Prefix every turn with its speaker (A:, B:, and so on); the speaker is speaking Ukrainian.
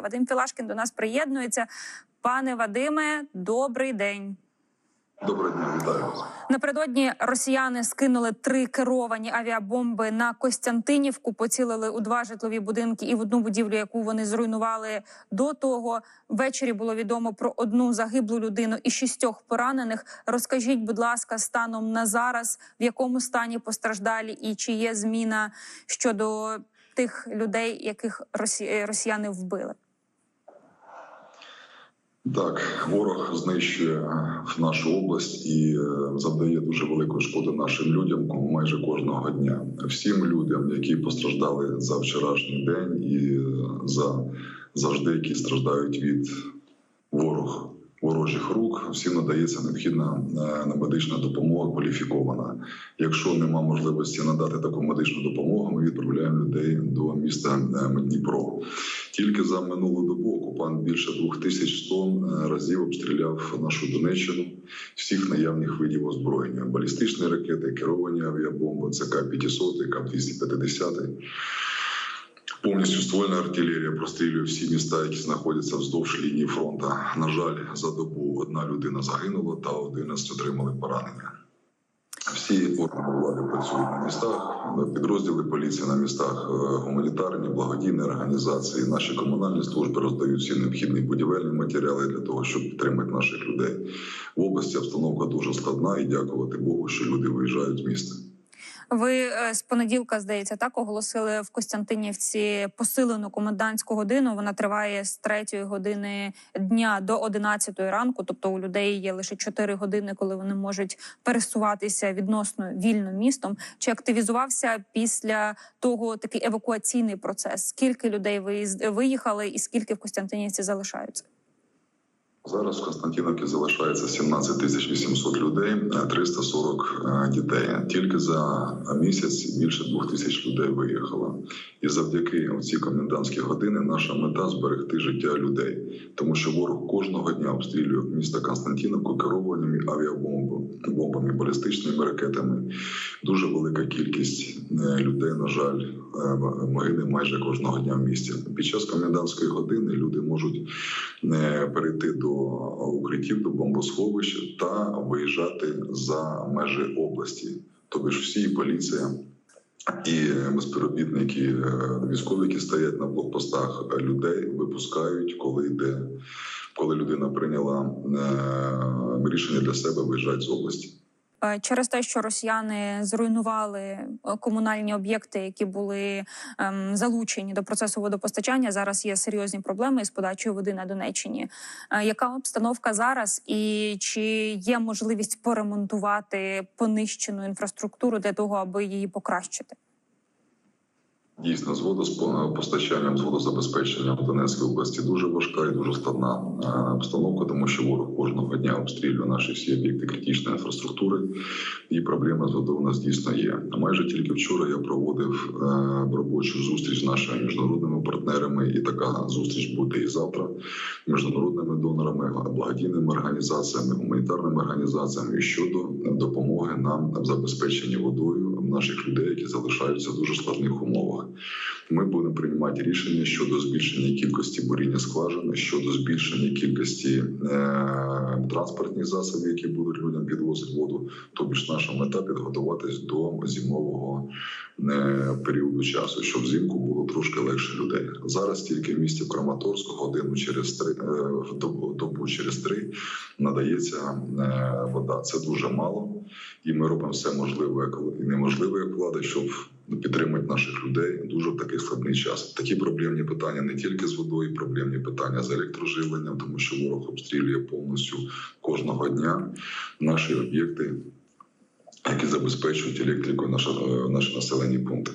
A: Вадим Філашкін до нас приєднується. Пане Вадиме, добрий день.
B: Доброго дня, вітаю.
A: Напередодні росіяни скинули три керовані авіабомби на Костянтинівку, поцілили у два житлові будинки і в одну будівлю, яку вони зруйнували до того. Ввечері було відомо про одну загиблу людину і шістьох поранених. Розкажіть, будь ласка, станом на зараз, в якому стані постраждалі, і чи є зміна щодо тих людей, яких росіяни вбили?
B: Так, ворог знищує нашу область і е, завдає дуже великої шкоди нашим людям майже кожного дня. Всім людям, які постраждали за вчорашній день, і е, за завжди, які страждають від ворог. Ворожих рук всім надається необхідна е, медична допомога кваліфікована. Якщо нема можливості надати таку медичну допомогу, ми відправляємо людей до міста е, Дніпро. Тільки за минулу добу окупант більше 2100 разів обстріляв нашу Донеччину всіх наявних видів озброєння: балістичні ракети, керовані авіабомби, ЦК 500 КАП 250 Повністю ствольна артилерія прострілює всі міста, які знаходяться вздовж лінії фронту. На жаль, за добу одна людина загинула та 11 отримали поранення. Всі органи влади працюють на містах, підрозділи поліції на містах, е, гуманітарні, благодійні організації. Наші комунальні служби роздають всі необхідні будівельні матеріали для того, щоб підтримати наших людей. В області обстановка дуже складна, і дякувати Богу, що люди виїжджають з міста.
A: Ви е, з понеділка, здається, так оголосили в Костянтинівці посилену комендантську годину. Вона триває з 3 години дня до 11 ранку. Тобто у людей є лише 4 години, коли вони можуть пересуватися відносно вільно містом. Чи активізувався після того такий евакуаційний процес? Скільки людей виїхали, і скільки в Костянтинівці залишаються?
B: Зараз в Константиновці залишається 17 тисяч 800 людей, е, 340 е, дітей. Тільки за місяць більше двох тисяч людей виїхало. І завдяки цій комендантській години наша мета зберегти життя людей, тому що ворог кожного дня обстрілює місто Константиновку керованими авіабомбами, балістичними ракетами. Дуже велика кількість е, людей, на жаль, е, гине майже кожного дня в місті. Під час комендантської години люди можуть е, перейти до укриттів, до бомбосховищ та виїжджати за межі області. Тобто ж всі поліція. І безпівробітники е, військові, які стоять на блокпостах, людей випускають, коли йде, коли людина прийняла е, рішення для себе виїжджати з області.
A: Е, Через те, що росіяни зруйнували е, комунальні об'єкти, які були ем, залучені до процесу водопостачання, зараз є серйозні проблеми із подачею води на Донеччині. Е, яка обстановка зараз, і чи є можливість поремонтувати понищену інфраструктуру для того, аби її покращити?
B: Дійсно, з водопостачанням, з водозабезпеченням в Донецькій області дуже важка і дуже складна е, обстановка, тому що ворог кожного дня обстрілює наші всі об'єкти критичної інфраструктури, і проблема з водою у нас дійсно є. Майже тільки вчора я проводив е, робочу зустріч з нашими міжнародними партнерами, і така зустріч буде і завтра. Міжнародними донорами, благодійними організаціями, гуманітарними організаціями щодо допомоги нам в забезпеченні водою наших людей, які залишаються в дуже складних умовах. Ми будемо приймати рішення щодо збільшення кількості буріння скважини, щодо збільшення кількості е, транспортних засобів, які будуть людям підвозити воду. Тобто ж наша мета підготуватись до зимового е, періоду часу, щоб взимку було трошки легше людей. Зараз тільки в місті Краматорську годину через три е, добу, добу через три надається е, вода. Це дуже мало, і ми робимо все можливе як і неможливе як влада, щоб підтримати наших людей дуже в такий складний час. Такі проблемні питання не тільки з водою, проблемні питання з електроживленням, тому що ворог обстрілює повністю кожного дня наші об'єкти, які забезпечують електрикою наші, наші населені пункти.